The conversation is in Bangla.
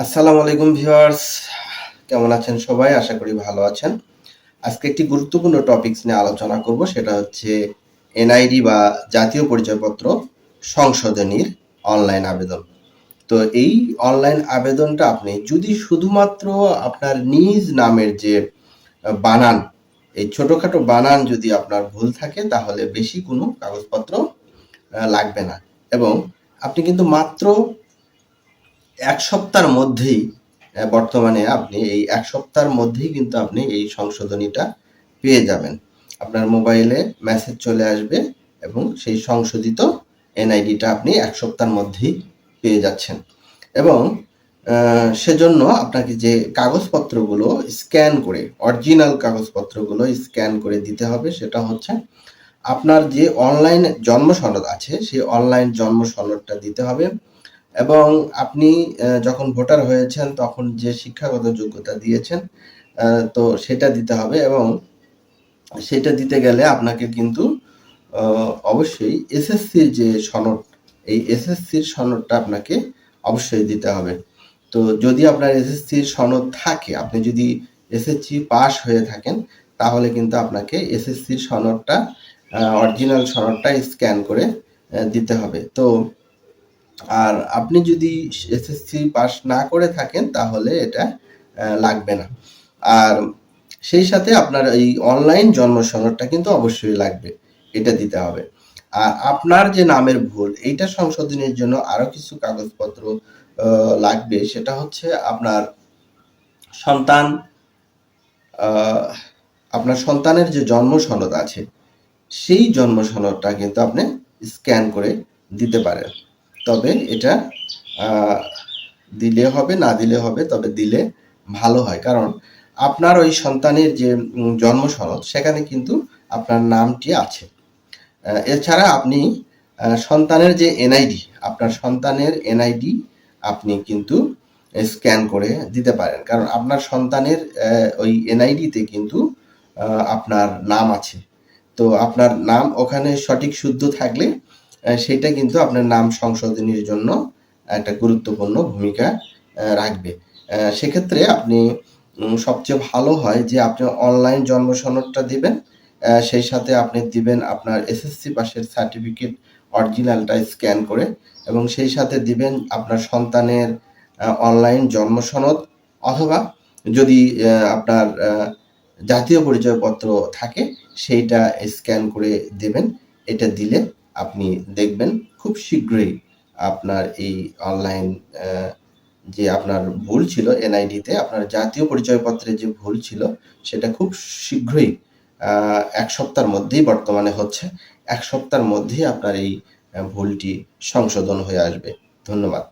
আসসালামু আলাইকুম ভিউয়ার্স। কেমন আছেন সবাই? আশা করি ভালো আছেন। আজকে একটি গুরুত্বপূর্ণ টপিকস নিয়ে আলোচনা করব, সেটা হচ্ছে এনআইডি বা জাতীয় পরিচয়পত্র সংশোধনীর অনলাইন আবেদন। তো এই অনলাইন আবেদনটা আপনি যদি শুধুমাত্র আপনার নিজ নামের যে বানান, এই ছোটখাটো বানান যদি আপনার ভুল থাকে, তাহলে বেশি কোনো কাগজপত্র লাগবে না। এবং আপনি কিন্তু মাত্র এক সপ্তাহের মধ্যেই বর্তমানে আপনি এই এক সপ্তাহের মধ্যেই কিন্তু আপনি এই সংশোধনীটা পেয়ে যাবেন। আপনার মোবাইলে মেসেজ চলে আসবে এবং সেই সংশোধিত এনআইডিটা আপনি এক সপ্তাহের মধ্যেই পেয়ে যাচ্ছেন। এবং সেজন্য আপনাকে যে কাগজপত্রগুলো স্ক্যান করে, অরিজিনাল কাগজপত্রগুলো স্ক্যান করে দিতে হবে, সেটা হচ্ছে আপনার যে অনলাইন জন্ম সনদ আছে, সেই অনলাইন জন্ম সনদটা দিতে হবে। এবং আপনি যখন ভোটার হয়েছেন তখন যে শিক্ষাগত যোগ্যতা দিয়েছেন তো সেটা দিতে হবে এবং সেটা দিতে গেলে আপনাকে কিন্তু অবশ্যই এসএসসির যে সনদ, এই এসএসসির সনদটা আপনাকে অবশ্যই দিতে হবে। তো যদি আপনার এসএসসির সনদ থাকে, আপনি যদি এসএসসি পাস হয়ে থাকেন, তাহলে কিন্তু আপনাকে এসএসসির সনদটা অরিজিনাল সনদটা স্ক্যান করে দিতে হবে। তো আর আপনি যদি এসএসসি পাস না করে থাকেন, তাহলে এটা লাগবে না। আর সেই সাথে আপনার এই অনলাইন জন্ম সনদটা কিন্তু অবশ্যই লাগবে, এটা দিতে হবে। আর আপনার যে নামের ভুল, এইটা সংশোধনের জন্য আরও কিছু কাগজপত্র লাগবে। সেটা হচ্ছে আপনার সন্তান আপনার সন্তানের যে জন্ম সনদ আছে, সেই জন্ম সনদটা কিন্তু আপনি স্ক্যান করে দিতে পারেন। তবে এটা দিলে হবে, না দিলে হবে, তবে দিলে ভালো হয়। কারণ আপনার ওই সন্তানের যে জন্ম সনদ, সেখানে কিন্তু আপনার নামটি আছে। এছাড়া আপনি সন্তানের যে এনআইডি, আপনার সন্তানের এনআইডি আপনি কিন্তু স্ক্যান করে দিতে পারেন। কারণ আপনার সন্তানের ওই এনআইডিতে কিন্তু আপনার নাম আছে। তো আপনার নাম ওখানে সঠিক শুদ্ধ থাকলে সেটা কিন্তু আপনার নাম সংশোধনীর জন্য একটা গুরুত্বপূর্ণ ভূমিকা রাখবে। সেক্ষেত্রে আপনি সবচেয়ে ভালো হয় যে আপনি অনলাইন জন্ম সনদটা দিবেন সেই সাথে আপনি দিবেন আপনার এসএসসি পাশের সার্টিফিকেট অরিজিনালটা স্ক্যান করে এবং সেই সাথে দিবেন আপনার সন্তানের অনলাইন জন্ম সনদ অথবা যদি আপনার জাতীয় পরিচয়পত্র থাকে, সেইটা স্ক্যান করে দেবেন। এটা দিলে আপনি দেখবেন খুব শীঘ্রই আপনার এই অনলাইন যে আপনার ভুল ছিল এনআইডিতে আপনার জাতীয় পরিচয়পত্রে যে ভুল ছিল, সেটা খুব শীঘ্রই এক সপ্তাহের মধ্যেই বর্তমানে হচ্ছে। এক সপ্তাহের মধ্যেই আপনার এই ভুলটি সংশোধন হয়ে আসবে। ধন্যবাদ।